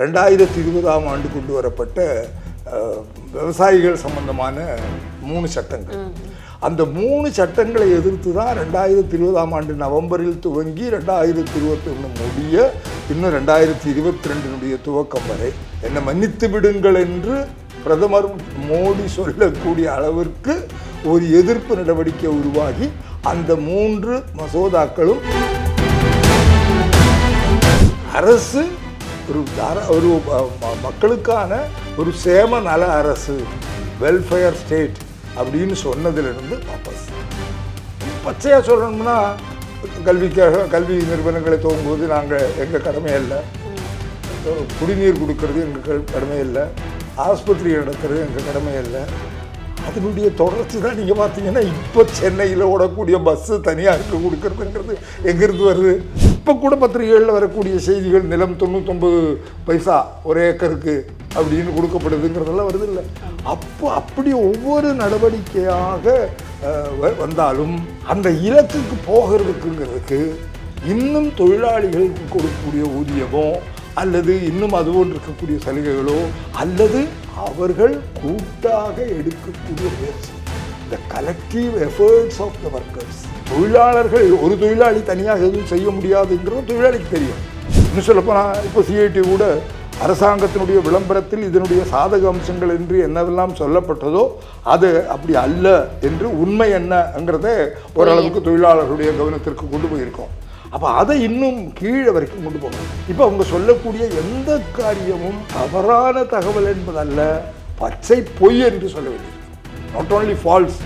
ரெண்டாயிரத்தி இருபதாம் ஆண்டு கொண்டு வரப்பட்ட விவசாயிகள் சம்பந்தமான மூணு சட்டங்கள். அந்த மூணு சட்டங்களை எதிர்த்து தான் ரெண்டாயிரத்தி இருபதாம் ஆண்டு நவம்பரில் துவங்கி ரெண்டாயிரத்தி இருபத்தி ஒன்று முடிய இன்னும் ரெண்டாயிரத்தி இருபத்தி ரெண்டினுடைய துவக்கம் வரை. என்னை மன்னித்து விடுங்கள் என்று பிரதமர் மோடி சொல்லக்கூடிய அளவிற்கு ஒரு எதிர்ப்பு நடவடிக்கை உருவாகி அந்த மூன்று மசோதாக்களும் அரசு ஒரு தர ஒரு மக்களுக்கான ஒரு சேம நல அரசு வெல்ஃபேர் ஸ்டேட் அப்படின்னு சொன்னதிலிருந்து வாபஸ். பச்சையாக சொல்லணும்னா கல்விக்காக கல்வி நிறுவனங்களை தோங்குவது நாங்கள் எங்கள் கடமை இல்லை குடிநீர் கொடுக்கறது எங்கள் கடமை இல்லை ஆஸ்பத்திரி நடக்கிறது எங்கள் கடமை இல்லை அதனுடைய தொடர்ச்சி தான் நீங்கள் பார்த்தீங்கன்னா இப்போ சென்னையில் ஓடக்கூடிய பஸ்ஸு தனியாருக்கு கொடுக்குறதுங்கிறது எங்கேருந்து வருது? இப்போ கூட பத்திரிகைகளில் வரக்கூடிய செய்திகள் நிலம் தொண்ணூத்தொம்பது பைசா ஒரு ஏக்கருக்கு அப்படின்னு கொடுக்கப்படுதுங்கிறதெல்லாம் வருது இல்லை அப்போ அப்படி ஒவ்வொரு நடவடிக்கையாக வ- வந்தாலும் அந்த இலக்குக்கு போகிறதுக்குங்கிறதுக்கு இன்னும் தொழிலாளிகளுக்கு கொடுக்கக்கூடிய ஊதியமோ அல்லது இன்னும் அதுபோன்று இருக்கக்கூடிய சலுகைகளோ அல்லது அவர்கள் கூட்டாக எடுக்கக்கூடிய முயற்சி. இந்த collective efforts of the workers தொழிலாளர்கள் ஒரு தொழிலாளி தனியாக எதுவும் செய்ய முடியாதுங்கிறது தொழிலாளிக்கு தெரியும். இன்னும் சொல்லப்போனால் இப்போ சிஐடி கூட அரசாங்கத்தினுடைய விளம்பரத்தில் இதனுடைய சாதக அம்சங்கள் என்று என்னவெல்லாம் சொல்லப்பட்டதோ அது அப்படி அல்ல என்று உண்மை என்னங்கிறத ஓரளவுக்கு தொழிலாளர்களுடைய கவனத்திற்கு கொண்டு போயிருக்கோம். அப்போ அதை இன்னும் கீழே வரைக்கும் கொண்டு போகணும். இப்போ அவங்க சொல்லக்கூடிய எந்த காரியமும் தவறான தகவல் என்பதல்ல பச்சை பொய் என்று சொல்ல வேண்டியது நாட் ஓன்லி ஃபால்ஸ்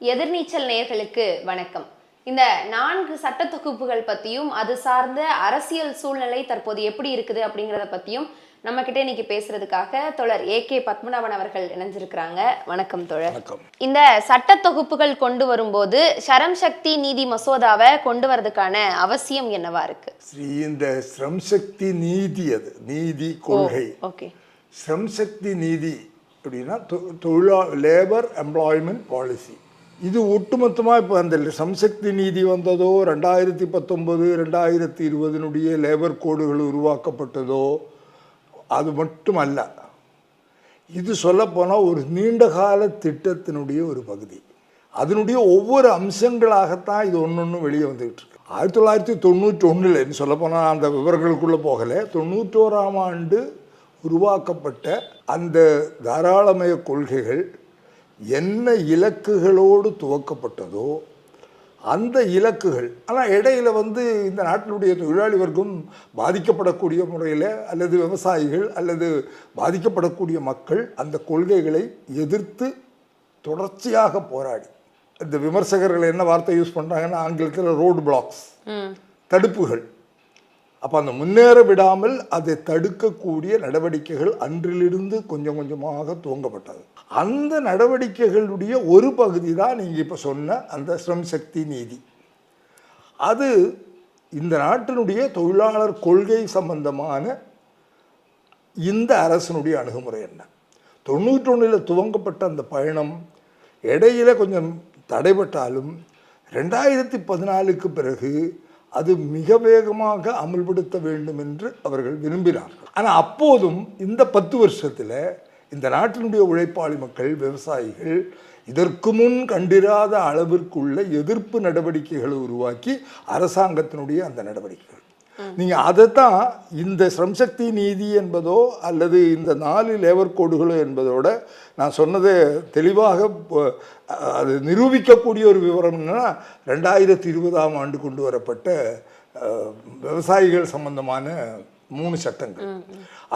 எதிர்நீச்சல் நேர்களுக்கு வணக்கம். இந்த நான்கு சட்ட தொகுப்புகள் பத்தியும் அது சார்ந்த அரசியல் சூழ்நிலை தற்போது எப்படி இருக்குது அப்படிங்கறத பத்தியும் நம்ம கிட்ட இன்னைக்கு பேசுறதுக்காக தோழர் ஏ கே பத்மநாபன் அவர்கள் இணைஞ்சிருக்கிறாங்க. வணக்கம் தோழர். இந்த சட்ட தொகுப்புகள் கொண்டு வரும்போது சரம் சக்தி நீதி மசோதாவை கொண்டு வரதுக்கான அவசியம் என்னவா இருக்கு? ஸ்ரீ இந்த ஸ்ரம் சக்தி நீதி அது நீதி கொள்கை. ஓகே. ஸ்ரம் சக்தி நீதி அப்படின்னா தொ- தொழிலா லேபர் எம்ப்ளாய்மெண்ட் பாலிசி இது ஒட்டுமொத்தமாக இப்போ அந்த சம்சக்தி நீதி வந்ததோ ரெண்டாயிரத்தி பத்தொன்பது ரெண்டாயிரத்தி இருபதினுடைய லேபர் கோடுகள் உருவாக்கப்பட்டதோ அது மட்டுமல்ல இது சொல்லப்போனால் ஒரு நீண்டகால திட்டத்தினுடைய ஒரு பகுதி. அதனுடைய ஒவ்வொரு அம்சங்களாகத்தான் இது ஒன்று ஒன்று வெளியே வந்துக்கிட்டு இருக்கு. ஆயிரத்தி தொள்ளாயிரத்தி தொண்ணூற்றி ஒன்றில் சொல்லப்போனால் அந்த விவரங்களுக்குள்ளே போகலை தொண்ணூற்றோராம் ஆண்டு உருவாக்கப்பட்ட அந்த தாராளமய கொள்கைகள் என்ன இலக்குகளோடு துவக்கப்பட்டதோ அந்த இலக்குகள் ஆனால் இடையில வந்து இந்த நாட்டினுடைய தொழிலாளி வர்க்கம் பாதிக்கப்படக்கூடிய முறையில் அல்லது விவசாயிகள் அல்லது பாதிக்கப்படக்கூடிய மக்கள் அந்த கொள்கைகளை எதிர்த்து தொடர்ச்சியாக போராடி. இந்த விமர்சகர்கள் என்ன வார்த்தை யூஸ் பண்ணுறாங்கன்னா ஆங்கிலத்தில் ரோடு பிளாக்ஸ் தடுப்புகள். அப்போ அந்த முன்னேற விடாமல் அதை தடுக்கக்கூடிய நடவடிக்கைகள் அன்றிலிருந்து கொஞ்சம் கொஞ்சமாக துவங்கப்பட்டது. அந்த நடவடிக்கைகளுடைய ஒரு பகுதி தான் நீங்கள் இப்போ சொன்ன அந்த ஸ்ரம் சக்தி நீதி. அது இந்த நாட்டினுடைய தொழிலாளர் கொள்கை சம்பந்தமான இந்த அரசனுடைய அணுகுமுறை என்ன? தொண்ணூற்றொன்னில் துவங்கப்பட்ட அந்த பயணம் இடையில கொஞ்சம் தடைபட்டாலும் ரெண்டாயிரத்தி பதினாலுக்கு பிறகு அது மிக வேகமாக அமல்படுத்த வேண்டும் என்று அவர்கள் விரும்பினார்கள். ஆனால் அப்போதும் இந்த பத்து வருஷத்தில் இந்த நாட்டினுடைய உழைப்பாளி மக்கள் விவசாயிகள் இதற்கு முன் கண்டிராத அளவிற்குள்ள எதிர்ப்பு நடவடிக்கைகளை உருவாக்கி அரசாங்கத்தினுடைய அந்த நடவடிக்கைகள். நீங்கள் அதைத்தான் இந்த ஸ்ரம்சக்தி நீதி என்பதோ அல்லது இந்த நாலு லேபர் கோடுகளோ என்பதோட நான் சொன்னதை தெளிவாக அது நிரூபிக்கக்கூடிய ஒரு விவரம் என்னன்னா ரெண்டாயிரத்தி இருபதாம் ஆண்டு கொண்டு வரப்பட்ட விவசாயிகள் சம்பந்தமான மூணு சட்டங்கள்.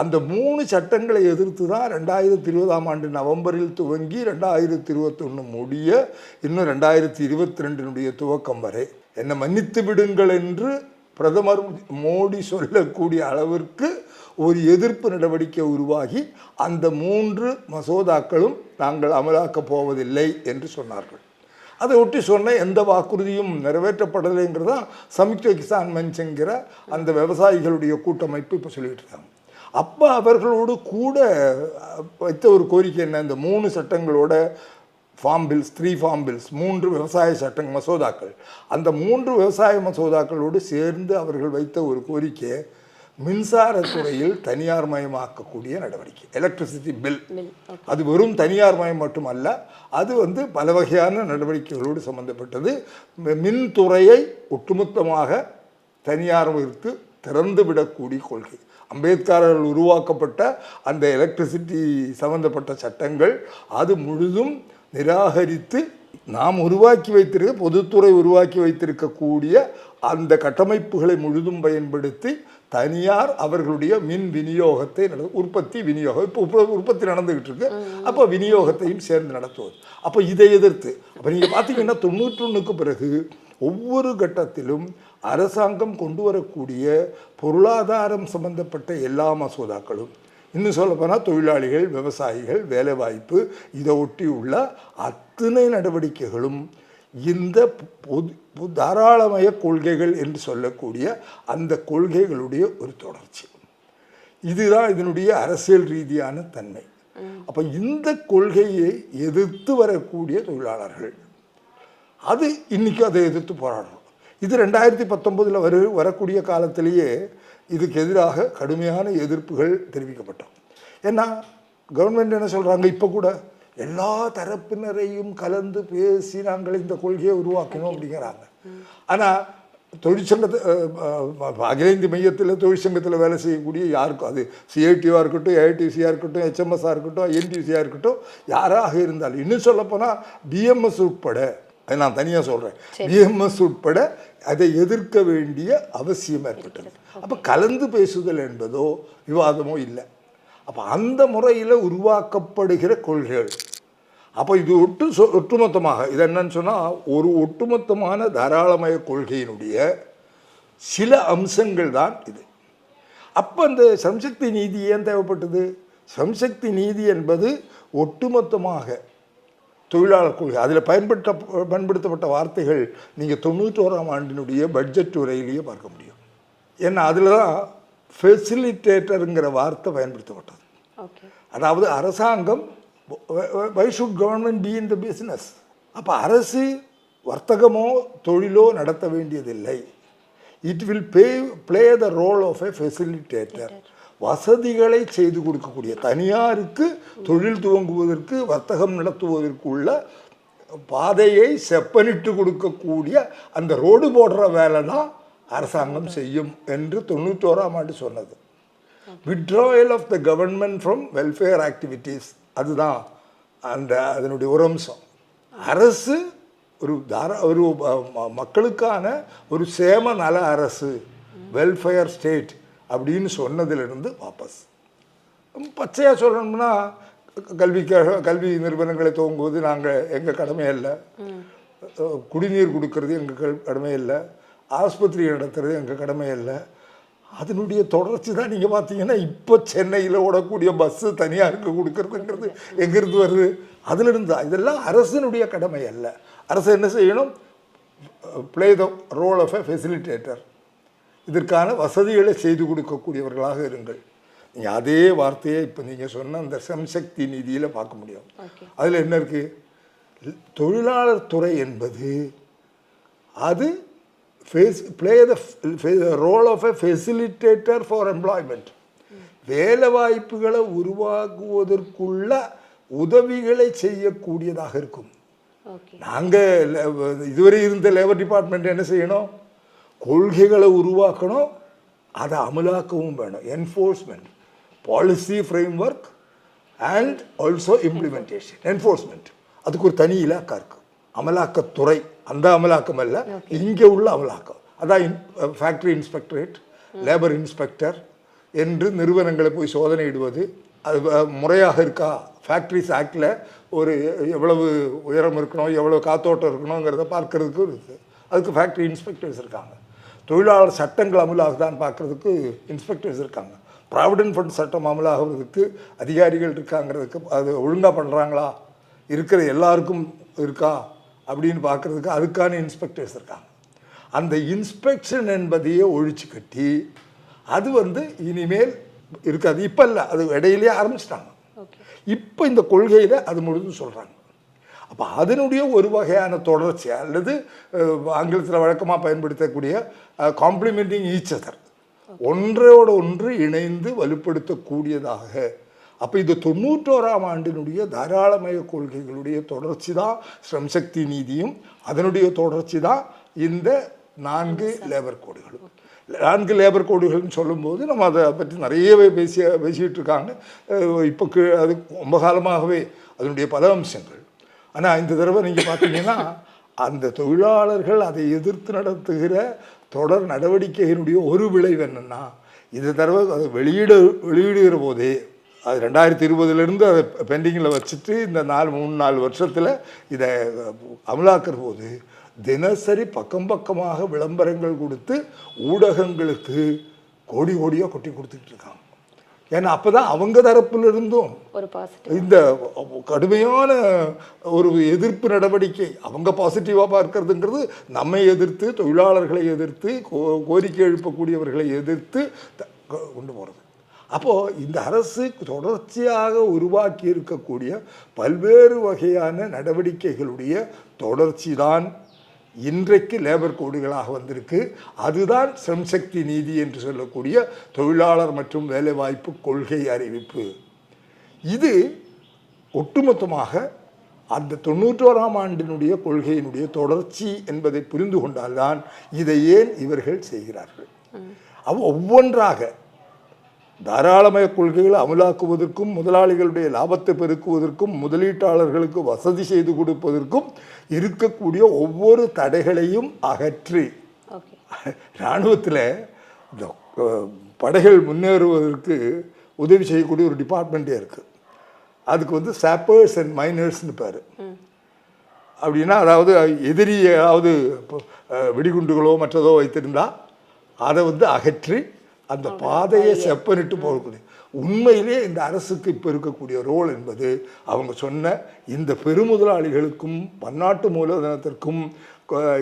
அந்த மூணு சட்டங்களை எதிர்த்து தான் ரெண்டாயிரத்தி இருபதாம் ஆண்டு நவம்பரில் துவங்கி ரெண்டாயிரத்தி இருபத்தொன்று முடிய இன்னும் ரெண்டாயிரத்தி இருபத்தி ரெண்டினுடைய துவக்கம் வரை. என்னை மன்னித்து விடுங்கள் என்று பிரதமர் மோடி சொல்லக்கூடிய அளவிற்கு ஒரு எதிர்ப்பு நடவடிக்கை உருவாகி அந்த மூன்று மசோதாக்களும் நாங்கள் அமலாக்கப் போவதில்லை என்று சொன்னார்கள். அதை ஒட்டி சொன்ன எந்த வாக்குறுதியும் நிறைவேற்றப்படலைங்கிறதா சம்யுக்த கிசான் மஞ்சுங்கிற அந்த விவசாயிகளுடைய கூட்டமைப்பு இப்போ சொல்லிட்டு இருக்காங்க அப்போ அவர்களோடு கூட வைத்த ஒரு கோரிக்கை என்ன? இந்த மூணு சட்டங்களோட farm bills three farm bills மூன்று விவசாய சட்ட மசோதாக்கள். அந்த மூன்று விவசாய மசோதாக்களோடு சேர்ந்து அவர்கள் வைத்த ஒரு கோரிக்கை மின்சாரத்துறையில் தனியார் மயமாக்கக்கூடிய நடவடிக்கை எலக்ட்ரிசிட்டி பில் அது வெறும் தனியார் மயம் மட்டுமல்ல அது வந்து பல வகையான நடவடிக்கைகளோடு சம்பந்தப்பட்டது. மின்துறையை ஒட்டுமொத்தமாக தனியாருக்கு திறந்து விடக்கூடிய கொள்கை. அம்பேத்கரால் உருவாக்கப்பட்ட அந்த எலக்ட்ரிசிட்டி சம்பந்தப்பட்ட சட்டங்கள் அது முழுதும் நிராகரித்து நாம் உருவாக்கி வைத்திருக்க பொதுத்துறை உருவாக்கி வைத்திருக்கக்கூடிய அந்த கட்டமைப்புகளை முழுதும் பயன்படுத்தி தனியார் அவர்களுடைய மின் விநியோகத்தை நட உற்பத்தி விநியோகம். இப்போ உற்ப- உற்பத்தி நடந்துகிட்டு இருக்கு. அப்போ விநியோகத்தையும் சேர்ந்து நடத்துவது. அப்போ இதை எதிர்த்து அப்போ நீங்கள் பார்த்தீங்கன்னா தொண்ணூற்றொன்னுக்கு பிறகு ஒவ்வொரு கட்டத்திலும் அரசாங்கம் கொண்டு வரக்கூடிய பொருளாதாரம் சம்பந்தப்பட்ட எல்லா மசோதாக்களும் இன்னும் சொல்லப்போனால் தொழிலாளிகள் விவசாயிகள் வேலைவாய்ப்பு இதை ஒட்டி உள்ள அத்தனை நடவடிக்கைகளும் இந்த பொது தாராளமய கொள்கைகள் என்று சொல்லக்கூடிய அந்த கொள்கைகளுடைய ஒரு தொடர்ச்சி. இதுதான் இதனுடைய அரசியல் ரீதியான தன்மை. அப்போ இந்த கொள்கையை எதிர்த்து வரக்கூடிய தொழிலாளர்கள் அது இன்னைக்கு அதை எதிர்த்து போராடுறோம். இது ரெண்டாயிரத்தி பத்தொன்பதில் வரு வரக்கூடிய காலத்திலேயே இதுக்கு எதிராக கடுமையான எதிர்ப்புகள் தெரிவிக்கப்பட்டோம். ஏன்னா கவர்மெண்ட் என்ன சொல்கிறாங்க இப்போ கூட? எல்லா தரப்பினரையும் கலந்து பேசி நாங்கள் இந்த கொள்கையை உருவாக்கணும் அப்படிங்கிறாங்க. ஆனால் தொழிற்சங்கத்தை அகில இந்திய மையத்தில் தொழிற்சங்கத்தில் வேலை செய்யக்கூடிய யாருக்கும் அது சிஐடியாக இருக்கட்டும் ஏஐடிசியாக இருக்கட்டும் ஹெச்எம்எஸ்ஸாக இருக்கட்டும் என்டிசியாக இருக்கட்டும் யாராக இருந்தாலும் இன்னும் சொல்லப்போனால் பிஎம்எஸ் உட்பட நான் தனியாக சொல்கிறேன் பிஎம்எஸ் உட்பட அதை எதிர்க்க வேண்டிய அவசியம் ஏற்பட்டது. அப்போ கலந்து பேசுதல் என்பதோ விவாதமோ இல்லை. அப்போ அந்த முறையில் உருவாக்கப்படுகிற கொள்கைகள். அப்போ இது ஒட்டு சொ ஒட்டுமொத்தமாக இது என்னன்னு சொன்னால் ஒரு ஒட்டுமொத்தமான தாராளமய கொள்கையினுடைய சில அம்சங்கள் தான் இது. அப்போ அந்த சம்சக்தி நீதி ஏன் தேவைப்பட்டது? சம்சக்தி நீதி என்பது ஒட்டுமொத்தமாக தொழிலாளர் கொள்கை அதில் பயன்படுத்த பயன்படுத்தப்பட்ட வார்த்தைகள் நீங்கள் தொண்ணூற்றோராம் ஆண்டினுடைய பட்ஜெட் உரையிலேயே பார்க்க முடியும். ஏன்னா அதில் தான் ஃபெசிலிட்டேட்டருங்கிற வார்த்தை பயன்படுத்தப்பட்டது. அதாவது அரசாங்கம் why should government be in the business அப்போ அரசு வர்த்தகமோ தொழிலோ நடத்த வேண்டியதில்லை. It will pay play the role of a facilitator வசதிகளை செய்து கொடுக்கக்கூடிய தனியாருக்கு தொழில் துவங்குவதற்கு வர்த்தகம் நடத்துவதற்குள்ள பாதையை செப்பனிட்டு கொடுக்கக்கூடிய அந்த ரோடு போடுற வேலை தான் அரசாங்கம் செய்யும் என்று தொண்ணூற்றோராம் ஆண்டு சொன்னது. Withdrawal of the government from welfare activities அதுதான் அந்த அதனுடைய ஒரு அம்சம். அரசு ஒரு தாரா ஒரு மக்களுக்கான ஒரு சேம நல அரசு வெல்ஃபேர் ஸ்டேட் அப்படின்னு சொன்னதிலிருந்து வாபஸ். பச்சையாக சொல்லணும்னா கல்விக்காக கல்வி நிறுவனங்களை துவங்குவது நாங்கள் எங்கள் கடமை இல்லை குடிநீர் கொடுக்கறது எங்கள் கல் கடமை இல்லை ஆஸ்பத்திரி நடத்துறது எங்கள் கடமை இல்லை அதனுடைய தொடர்ச்சி தான் நீங்கள் பார்த்தீங்கன்னா இப்போ சென்னையில் ஓடக்கூடிய பஸ்ஸு தனியாருக்கு கொடுக்கறதுங்கிறது எங்கேருந்து வருது? அதிலிருந்து தான். இதெல்லாம் அரசினுடைய கடமை அல்ல. அரசு என்ன செய்யணும்? Play the role of a facilitator இதற்கான வசதிகளை செய்து கொடுக்கக்கூடியவர்களாக இருங்கள். நீங்கள் அதே வார்த்தையை இப்போ நீங்கள் சொன்ன அந்த சம்சக்தி நிதியில் பார்க்க முடியும். அதில் என்ன இருக்குது தொழிலாளர் துறை என்பது அது face play the role of a facilitator for employment வேலை வாய்ப்புகளை உருவாக்குவதற்குள்ள உதவிகளை செய்யக்கூடியதாக இருக்கும். நாங்கள் இதுவரை இருந்த லேபர் டிபார்ட்மெண்ட் என்ன செய்யணும்? கொள்கைகளை உருவாக்கணும் அதை அமலாக்கவும் வேணும். Enforcement policy framework and also implementation enforcement அதுக்கு ஒரு தனி இலாக்கா இருக்கு. அமலாக்கத்துறை. அந்த அமலாக்கம் அல்ல. இங்கே உள்ள அமலாக்கம். அதான் ஃபேக்ட்ரி இன்ஸ்பெக்டரேட் லேபர் இன்ஸ்பெக்டர் என்று நிறுவனங்களை போய் சோதனையிடுவது அது முறையாக இருக்கா? ஃபேக்ட்ரிஸ் ஆக்டில் ஒரு எவ்வளவு உயரம் இருக்கணும் எவ்வளவு காத்தோட்டம் இருக்கணுங்கிறத பார்க்கறதுக்கு இருக்குது அதுக்கு ஃபேக்ட்ரி இன்ஸ்பெக்டர்ஸ் இருக்காங்க. தொழிலாளர் சட்டங்கள் அமலாகுதான்னு பார்க்கறதுக்கு இன்ஸ்பெக்டர்ஸ் இருக்காங்க. ப்ராவிடன்ட் ஃபண்ட் சட்டம் அமலாகிறதுக்கு அதிகாரிகள் இருக்காங்கிறதுக்கு அது ஒழுங்காக பண்ணுறாங்களா இருக்கிற எல்லாருக்கும் இருக்கா? அப்படின்னு பார்க்கறதுக்கு அதுக்கான இன்ஸ்பெக்டர்ஸ் இருக்காங்க. அந்த இன்ஸ்பெக்ஷன் என்பதையே ஒழிச்சு கட்டி அது வந்து இனிமேல் இருக்காது. இப்போ இல்லை அது இடையிலேயே ஆரம்பிச்சிட்டாங்க. இப்போ இந்த கொள்கையில் அது முழுதும் சொல்கிறாங்க அப்போ அதனுடைய ஒரு வகையான தொடர்ச்சி அல்லது ஆங்கிலத்தில் வழக்கமாக பயன்படுத்தக்கூடிய காம்ப்ளிமெண்டிங் ஈச் அதர் ஒன்றோட ஒன்று இணைந்து வலுப்படுத்தக்கூடியதாக. அப்போ இது தொண்ணூற்றோராம் ஆண்டினுடைய தாராளமய கொள்கைகளுடைய தொடர்ச்சி தான் ஸ்ரம் சக்தி நீதியும் அதனுடைய தொடர்ச்சி தான் இந்த நான்கு லேபர் கோடுகளும். நான்கு லேபர் கோடுகள்னு சொல்லும்போது நம்ம அதை பற்றி நிறையவே பேசி பேசிகிட்டு இருக்காங்க. இப்போ அது ரொம்ப காலமாகவே அதனுடைய பல அம்சங்கள். ஆனால் இந்த தடவை நீங்கள் பார்த்தீங்கன்னா அந்த தொழிலாளர்கள் அதை எதிர்த்து நடத்துகிற தொடர் நடவடிக்கையினுடைய ஒரு விளைவு என்னென்னா இந்த தடவை அதை வெளியிட வெளியிடுகிற போதே அது ரெண்டாயிரத்தி இருபதுலேருந்து அதை பெண்டிங்கில் வச்சுட்டு இந்த நாலு மூணு நாலு வருஷத்தில் இதை அமலாக்குற போது தினசரி பக்கம் பக்கமாக விளம்பரங்கள் கொடுத்து ஊடகங்களுக்கு கோடி கோடியாக கொட்டி கொடுத்துட்ருக்காங்க ஏன்னா அப்போ தான் அவங்க தரப்புல இருந்தும் ஒரு பாசிட்டிவ் இந்த கடுமையான ஒரு எதிர்ப்பு நடவடிக்கை அவங்க பாசிட்டிவாக பார்க்கறதுங்கிறது நம்மை எதிர்த்து தொழிலாளர்களை எதிர்த்து கோரிக்கை எழுப்பக்கூடியவர்களை எதிர்த்து கொண்டு போகிறது அப்போது இந்த அரசு தொடர்ச்சியாக உருவாக்கி இருக்கக்கூடிய பல்வேறு வகையான நடவடிக்கைகளுடைய தொடர்ச்சி தான் இன்றைக்கு லேபர் கோடுகளாக வந்திருக்கு. அதுதான் ஸ்ரம் சக்தி நீதி என்று சொல்லக்கூடிய தொழிலாளர் மற்றும் வேலைவாய்ப்பு கொள்கை அறிவிப்பு. இது ஒட்டுமொத்தமாக அந்த தொண்ணூற்றோராம் ஆண்டினுடைய கொள்கையினுடைய தொடர்ச்சி என்பதை புரிந்து கொண்டால்தான் இதை ஏன் இவர்கள் செய்கிறார்கள். அவ் ஒவ்வொன்றாக தாராளமய கொள்கைகளை அமலாக்குவதற்கும் முதலாளிகளுடைய லாபத்தை பெருக்குவதற்கும் முதலீட்டாளர்களுக்கு வசதி செய்து கொடுப்பதற்கும் இருக்கக்கூடிய ஒவ்வொரு தடைகளையும் அகற்றி. இராணுவத்தில் இந்த படைகள் முன்னேறுவதற்கு உதவி செய்யக்கூடிய ஒரு டிபார்ட்மெண்ட்டே இருக்குது அதுக்கு வந்து சாப்பர்ஸ் அண்ட் மைனர்ஸ்னு பேர். அப்படின்னா அதாவது எதிரி ஏதாவது வெடிகுண்டுகளோ மற்றதோ வைத்திருந்தா அதை வந்து அகற்றி அந்த பாதையை செப்பனிட்டு போகக்கூடிய உண்மையிலே இந்த அரசுக்கு இப்போ இருக்கக்கூடிய ரோல் என்பது அவங்க சொன்ன இந்த பெருமுதலாளிகளுக்கும் பன்னாட்டு மூலதனத்திற்கும்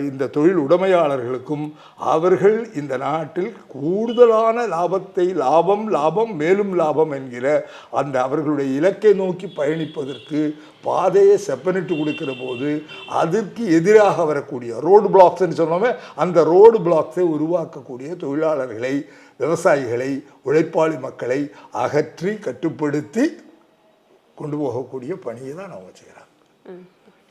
இந்த தொழில் உடைமையாளர்களுக்கும் அவர்கள் இந்த நாட்டில் கூடுதலான லாபத்தை லாபம் லாபம் மேலும் லாபம் என்கிற அந்த அவர்களுடைய இலக்கை நோக்கி பயணிப்பதற்கு பாதையை செப்பனிட்டு கொடுக்கிற போது அதற்கு எதிராக வரக்கூடிய ரோடு பிளாக்ஸ்ன்னு சொன்னோமே அந்த ரோடு பிளாக்ஸை உருவாக்கக்கூடிய தொழிலாளர்களை விவசாயிகளை உழைப்பாளி மக்களை அகற்றி கட்டுப்படுத்தி கொண்டு போகக்கூடிய பணியை தான் அவங்க செய்கிறாங்க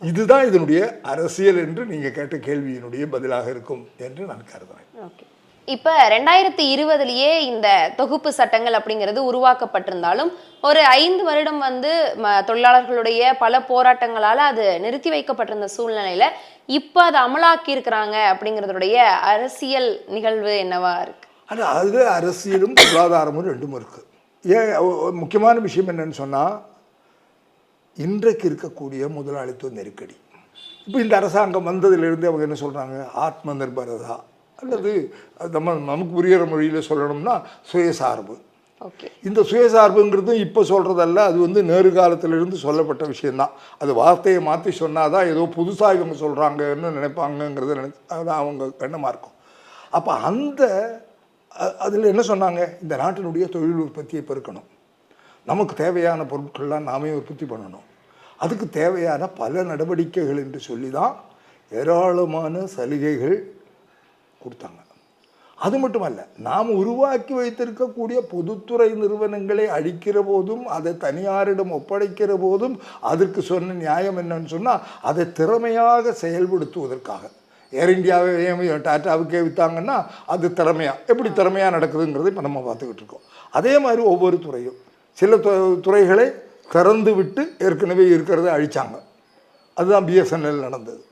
இதுதான் இதனுடைய அரசியல் என்று நீங்கள் கேட்ட கேள்வியினுடைய பதிலாக இருக்கும் என்று நான் கருதுறேன் ஓகே. இப்ப ரெண்டாயிரத்தி இருபதுலயே இந்த தொகுப்பு சட்டங்கள் அப்படிங்கிறது உருவாக்கப்பட்டிருந்தாலும் ஒரு ஐந்து வருடம் வந்து தொழிலாளர்களுடைய பல போராட்டங்களால அது நிறுத்தி வைக்கப்பட்டிருந்த சூழ்நிலையில இப்ப அதை அமலாக்கி இருக்கிறாங்க அப்படிங்கறதுடைய அரசியல் நிகழ்வு என்னவா இருக்கு? ஆனால் அதில் அரசியலும் பொருளாதாரமும் ரெண்டும் இருக்குது ஏன் முக்கியமான விஷயம் என்னன்னு சொன்னால் இன்றைக்கு இருக்கக்கூடிய முதலாளித்துவ நெருக்கடி. இப்போ இந்த அரசாங்கம் வந்ததிலிருந்து அவங்க என்ன சொல்கிறாங்க ஆத்ம நிர்பரதா அல்லது நம்ம நமக்கு புரிகிற மொழியில் சொல்லணும்னா சுயசார்பு. ஓகே. இந்த சுயசார்புங்கிறதும் இப்போ சொல்கிறதல்ல அது வந்து நேரு காலத்திலிருந்து சொல்லப்பட்ட விஷயந்தான் அது வார்த்தையை மாற்றி சொன்னால் தான் ஏதோ புதுசாக இவங்க சொல்கிறாங்கன்னு நினைப்பாங்கங்கிறது நினை அதான் அவங்க எண்ணமாக இருக்கும். அப்போ அந்த அதில் என்ன சொன்னாங்க? இந்த நாட்டினுடைய தொழில் உற்பத்தியை பெருக்கணும். நமக்கு தேவையான பொருட்கள்லாம் நாமே உற்பத்தி பண்ணணும். அதுக்கு தேவையான பல நடவடிக்கைகள் என்று சொல்லி தான் ஏராளமான சலுகைகள் கொடுத்தாங்க. அது மட்டுமல்ல நாம் உருவாக்கி வைத்திருக்கக்கூடிய பொதுத்துறை நிறுவனங்களை அழிக்கிற போதும் அதை தனியாரிடம் ஒப்படைக்கிற போதும் அதற்கு சொன்ன நியாயம் என்னன்னு சொன்னால் அதை திறமையாக செயல்படுத்துவதற்காக. ஏர் இந்தியாவை டாட்டாவுக்கே விற்றாங்கன்னா அது திறமையாக எப்படி திறமையாக நடக்குதுங்கிறதை இப்போ நம்ம பார்த்துக்கிட்டு இருக்கோம். அதே மாதிரி ஒவ்வொரு துறையும். சில து- துறைகளை திறந்து விட்டு ஏற்கனவே இருக்கிறத அழிச்சாங்க. அதுதான் பிஎஸ்என்எல் நடந்தது.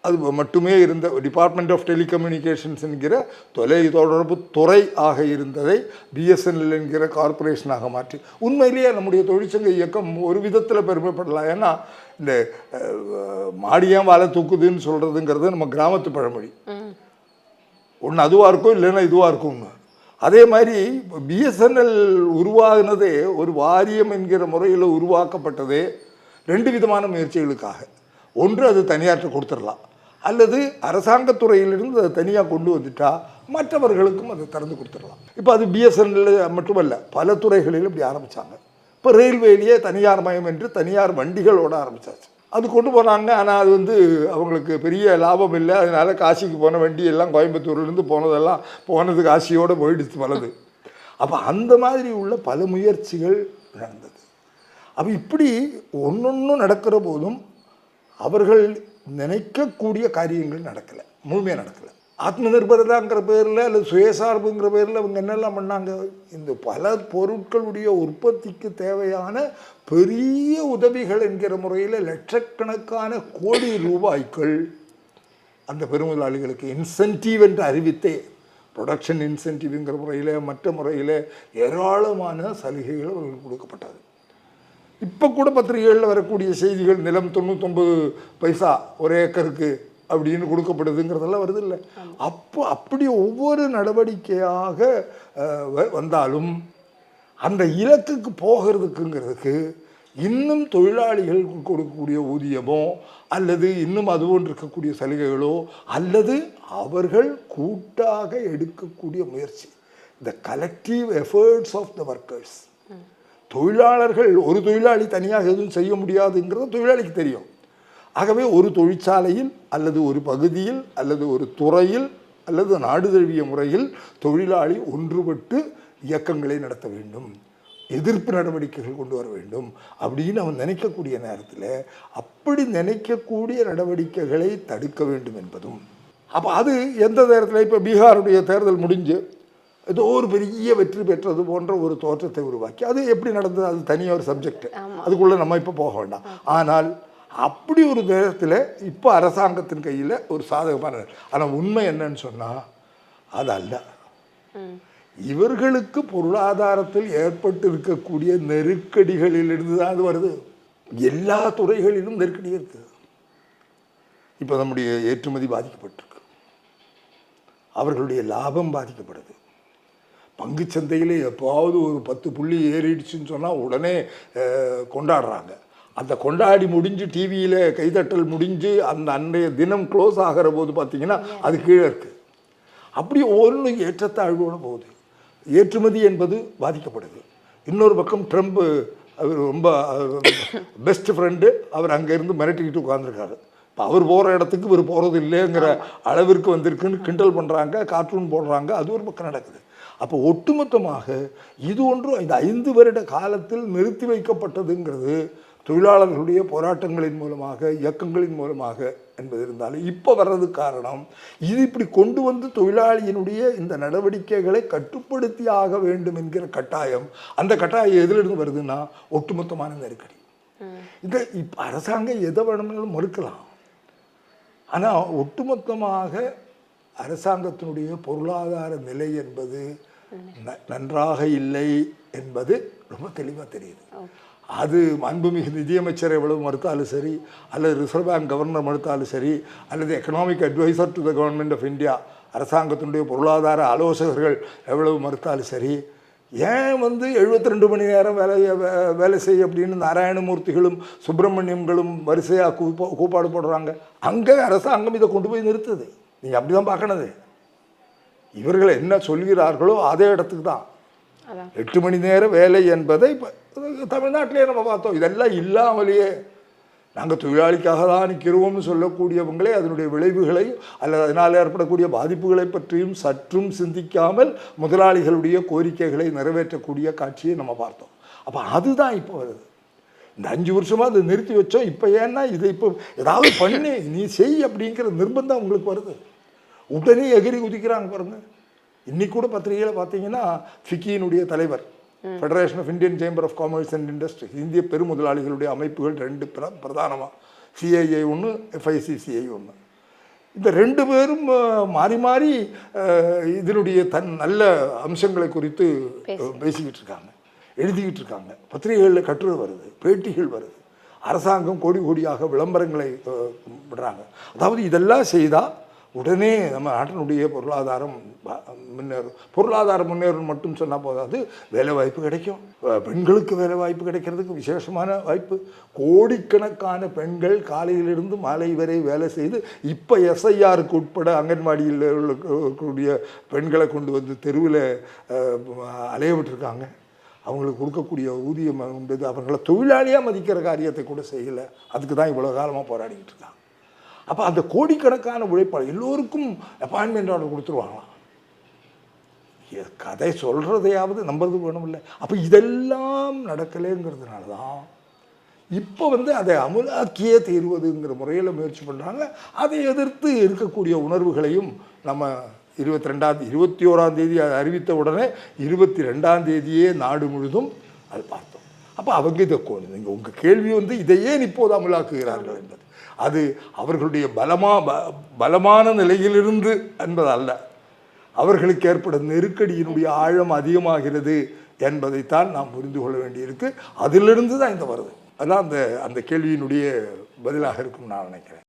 அது மட்டுமே இருந்த டிபார்ட்மெண்ட் ஆஃப் டெலிகம்யூனிகேஷன்ஸ் என்கிற தொலை தொடர்பு துறை ஆக இருந்ததை பிஎஸ்என்எல் என்கிற கார்ப்பரேஷனாக மாற்றி. உண்மையிலேயே நம்முடைய தொழிற்சங்க இயக்கம் ஒரு விதத்தில் பெருமைப்படலாம். ஏன்னா இந்த மாடியான் வாழை தூக்குதுன்னு சொல்கிறதுங்கிறது நம்ம கிராமத்து பழமொழி. ஒன்று அதுவாக இருக்கும் இல்லைன்னா இதுவாக இருக்கும்னு. அதே மாதிரி பிஎஸ்என்எல் உருவாகினதே ஒரு வாரியம் என்கிற முறையில் உருவாக்கப்பட்டதே ரெண்டு விதமான முயற்சிகளுக்காக. ஒன்று அது தனியாற்ற கொடுத்துடலாம். அல்லது அரசாங்கத்துறையிலிருந்து அதை தனியாக கொண்டு வந்துட்டா மற்றவர்களுக்கும் அதை திறந்து கொடுத்துடலாம். இப்போ அது பிஎஸ்என்எல் மட்டுமல்ல பல துறைகளிலும் இப்படி ஆரம்பிச்சாங்க. இப்போ ரயில்வேலியே தனியார் மயம் என்று தனியார் வண்டிகளோடு ஆரம்பிச்சாச்சு. அது கொண்டு போனாங்க. ஆனால் அது வந்து அவங்களுக்கு பெரிய லாபம் இல்லை. அதனால் காசிக்கு போன வண்டி எல்லாம் கோயம்புத்தூர்லேருந்து போனதெல்லாம் போனது காசியோடு போயிடுச்சு பலது. அப்போ அந்த மாதிரி உள்ள பல முயற்சிகள் நடந்தது. அப்போ இப்படி ஒன்றொன்றும் நடக்கிற போதும் அவர்கள் நினைக்கக்கூடிய காரியங்கள் நடக்கலை. முழுமையாக நடக்கலை. ஆத்ம நிர்பரதாங்கிற பேரில் அல்லது சுயசார்புங்கிற பேரில் இவங்க என்னெல்லாம் பண்ணாங்க? இந்த பல பொருட்களுடைய உற்பத்திக்கு தேவையான பெரிய உதவிகள் என்கிற முறையில் லட்சக்கணக்கான கோடி ரூபாய்கள் அந்த பெருமுதலாளிகளுக்கு இன்சென்டிவ் என்று அறிவித்தே ப்ரொடக்ஷன் இன்சென்டிவ்ங்கிற முறையில் மற்ற முறையில் ஏராளமான சலுகைகள் அவர்களுக்கு கொடுக்கப்பட்டது. இப்போ கூட பத்திரிகைகளில் வரக்கூடிய செய்திகள் நிலம் தொண்ணூத்தொம்பது பைசா ஒரு ஏக்கருக்கு அப்படின்னு கொடுக்கப்படுதுங்கிறதெல்லாம் வருது இல்லை அப்போ அப்படி ஒவ்வொரு நடவடிக்கையாக வந்தாலும் அந்த இலக்குக்கு போகிறதுக்குங்கிறதுக்கு இன்னும் தொழிலாளிகளுக்கு கொடுக்கக்கூடிய ஊதியமோ அல்லது இன்னும் அதுபோன்று இருக்கக்கூடிய சலுகைகளோ அல்லது அவர்கள் கூட்டாக எடுக்கக்கூடிய முயற்சி. The collective efforts of the workers தொழிலாளர்கள் ஒரு தொழிலாளி தனியாக எதுவும் செய்ய முடியாதுங்கிறது தொழிலாளிக்கு தெரியும். ஆகவே ஒரு தொழிற்சாலையில் அல்லது ஒரு பகுதியில் அல்லது ஒரு துறையில் அல்லது நாடு தழுவிய முறையில் தொழிலாளி ஒன்றுபட்டு இயக்கங்களை நடத்த வேண்டும். எதிர்ப்பு நடவடிக்கைகள் கொண்டு வர வேண்டும். அப்படின்னு அவன் நினைக்கக்கூடிய நேரத்தில் அப்படி நினைக்கக்கூடிய நடவடிக்கைகளை தடுக்க வேண்டும் என்பதும். அப்போ அது எந்த நேரத்தில்? இப்போ பீகாருடைய தேர்தல் முடிஞ்சு ஏதோ ஒரு பெரிய வெற்றி பெற்றது போன்ற ஒரு தோற்றத்தை உருவாக்கி அது எப்படி நடந்தது? அது தனியாக ஒரு சப்ஜெக்ட் அதுக்குள்ளே நம்ம இப்போ போக வேண்டாம். ஆனால் அப்படி ஒரு நேரத்தில் இப்போ அரசாங்கத்தின் கையில் ஒரு சாதகமான ஆனால் உண்மை என்னன்னு சொன்னால் அது அல்ல. இவர்களுக்கு பொருளாதாரத்தில் ஏற்பட்டு இருக்கக்கூடிய நெருக்கடிகளிலிருந்து தான் அது வருது. எல்லா துறைகளிலும் நெருக்கடி இருக்குது இப்போ நம்முடைய ஏற்றுமதி பாதிக்கப்பட்டிருக்கு. அவர்களுடைய லாபம் பாதிக்கப்படுது. பங்குச் சந்தையில் எப்போவாவது ஒரு பத்து புள்ளி ஏறிடுச்சுன்னு சொன்னால் உடனே கொண்டாடுறாங்க. அந்த கொண்டாடி முடிஞ்சு டிவியில் கைதட்டல் முடிஞ்சு அந்த அன்றைய தினம் க்ளோஸ் ஆகிற போது பார்த்தீங்கன்னா அது கீழே இருக்குது அப்படி ஒன்று ஏற்றத்தாழ்வோடு போகுது. ஏற்றுமதி என்பது பாதிக்கப்படுது. இன்னொரு பக்கம் ட்ரம்ப் அவர் ரொம்ப பெஸ்ட் ஃப்ரெண்டு அவர் அங்கேருந்து மிரட்டிக்கிட்டு உட்காந்துருக்காரு இப்போ அவர் போகிற இடத்துக்கு இவர் போகிறது இல்லைங்கிற அளவிற்கு வந்திருக்குன்னு கிண்டல் பண்ணுறாங்க கார்ட்டூன் போடுறாங்க அது ஒரு பக்கம் நடக்குது. அப்போ ஒட்டுமொத்தமாக இது ஒன்றும் இந்த ஐந்து வருட காலத்தில் நிறுத்தி வைக்கப்பட்டதுங்கிறது தொழிலாளர்களுடைய போராட்டங்களின் மூலமாக இயக்கங்களின் மூலமாக என்பது இருந்தாலும் இப்போ வர்றது காரணம் இது இப்படி கொண்டு வந்து தொழிலாளியினுடைய இந்த நடவடிக்கைகளை கட்டுப்படுத்தி ஆக வேண்டும் என்கிற கட்டாயம். அந்த கட்டாயம் எதிலிருந்து வருதுன்னா ஒட்டுமொத்தமான நெருக்கடி. இந்த இப்போ அரசாங்கம் எதை வேணும்னாலும் மறுக்கலாம். ஆனால் ஒட்டுமொத்தமாக அரசாங்கத்தினுடைய பொருளாதார நிலை என்பது ந- நன்றாக இல்லை என்பது ரொம்ப தெளிவாக தெரியுது. அது மாண்புமிகு நிதியமைச்சர் எவ்வளவு மறுத்தாலும் சரி அல்லது ரிசர்வ் பேங்க் கவர்னர் மறுத்தாலும் சரி அல்லது economic adviser to the government of India அரசாங்கத்தினுடைய பொருளாதார ஆலோசகர்கள் எவ்வளவு மறுத்தாலும் சரி ஏன் வந்து 72 ரெண்டு மணி நேரம் வேலையை வே- வேலை செய்ய அப்படின்னு நாராயணமூர்த்திகளும் சுப்பிரமணியம்களும் வரிசையாக கூப்பா கூப்பாடு போடுறாங்க. அங்கே அரசாங்கம் இதை கொண்டு போய் நிறுத்துது. நீங்கள் அப்படி தான் பார்க்கணுது இவர்கள் என்ன சொல்கிறார்களோ அதே இடத்துக்கு தான். எட்டு மணி நேர வேலை என்பதை இப்போ தமிழ்நாட்டிலே நம்ம பார்த்தோம். இதெல்லாம் இல்லாமலேயே நாங்கள் தொழிலாளிக்காக தான் நிற்கிறோம்னு சொல்லக்கூடியவங்களே அதனுடைய விளைவுகளை அல்லது அதனால் ஏற்படக்கூடிய பாதிப்புகளை பற்றியும் சற்றும் சிந்திக்காமல் முதலாளிகளுடைய கோரிக்கைகளை நிறைவேற்றக்கூடிய காட்சியை நம்ம பார்த்தோம். அப்போ அதுதான் இப்போ வருது. இந்த அஞ்சு வருஷமாக அதை நிறுத்தி வச்சோம். இப்போ ஏன்னா இதை இப்போ ஏதாவது பண்ணி நீ செய் அப்படிங்கிற நிர்பந்தம் உங்களுக்கு வருது. உடனே எகிரி குதிக்கிறாங்க பாருங்கள் இன்னைக்கு கூட பத்திரிகையில் பார்த்தீங்கன்னா ஃபிக்கியினுடைய தலைவர் Federation of Indian Chamber of Commerce and Industry இந்திய பெருமுதலாளிகளுடைய அமைப்புகள் ரெண்டு பிர பிரதானமாக சிஐஐ ஒன்று எஃப்ஐசிசிஐ ஒன்று இந்த ரெண்டு பேரும் மாறி மாறி இதனுடைய தன் நல்ல அம்சங்களை குறித்து பேசிக்கிட்டு இருக்காங்க. எழுதிக்கிட்டு இருக்காங்க. பத்திரிகைகளில் கட்டுரை வருது பேட்டிகள் வருது. அரசாங்கம் கோடி கோடியாக விளம்பரங்களை விடுறாங்க. அதாவது இதெல்லாம் செய்தால் உடனே நம்ம நாட்டினுடைய பொருளாதாரம் முன்னேறும் பொருளாதாரம் முன்னேறும் மட்டும் சொன்னால் போதாது வேலை வாய்ப்பு கிடைக்கும். பெண்களுக்கு வேலை வாய்ப்பு கிடைக்கிறதுக்கு விசேஷமான வாய்ப்பு. கோடிக்கணக்கான பெண்கள் காலையிலிருந்து மாலை வரை வேலை செய்து இப்போ எஸ்ஐஆருக்கு உட்பட அங்கன்வாடியில் இருக்கக்கூடிய பெண்களை கொண்டு வந்து தெருவில் அலைய விட்டுருக்காங்க. அவங்களுக்கு கொடுக்கக்கூடிய ஊதியம் என்பது அவர்களை தொழிலாளியாக மதிக்கிற காரியத்தை கூட செய்யலை. அதுக்கு தான் இவ்வளோ காலமாக போராடிக்கிட்டு இருக்காங்க. அப்போ அந்த கோடிக்கணக்கான உழைப்பாளர் எல்லோருக்கும் அப்பாயின்மெண்ட் ஆர்டர் கொடுத்துருவாங்களாம் கதை சொல்கிறதையாவது நம்புறது வேணுமில்ல அப்போ இதெல்லாம் நடக்கலைங்கிறதுனால தான் இப்போ வந்து அதை அமுலாக்கியே தீர்வதுங்கிற முறையில் முயற்சி பண்ணுறாங்க அதை எதிர்த்து இருக்கக்கூடிய உணர்வுகளையும் நம்ம இருபத்தி ரெண்டாம் இருபத்தி ஓராம் தேதி அதை அறிவித்த உடனே இருபத்தி ரெண்டாம் தேதியே நாடு முழுதும் அது பார்த்தோம். அப்போ அவங்க இதை நீங்கள் உங்கள் கேள்வி வந்து இதையே இப்போது அமலாக்குகிறார்கள் என்பது. அது அவர்களுடைய பலமா ப- பலமான நிலையிலிருந்து என்பது அல்ல அவர்களுக்கு ஏற்படும் நெருக்கடியினுடைய ஆழம் அதிகமாகிறது என்பதைத்தான் நாம் புரிந்து கொள்ள வேண்டியிருக்கு. அதிலிருந்து தான் இந்த வருது. அதான் அந்த அந்த கேள்வியினுடைய பதிலாக இருக்கும் நான் நினைக்கிறேன்.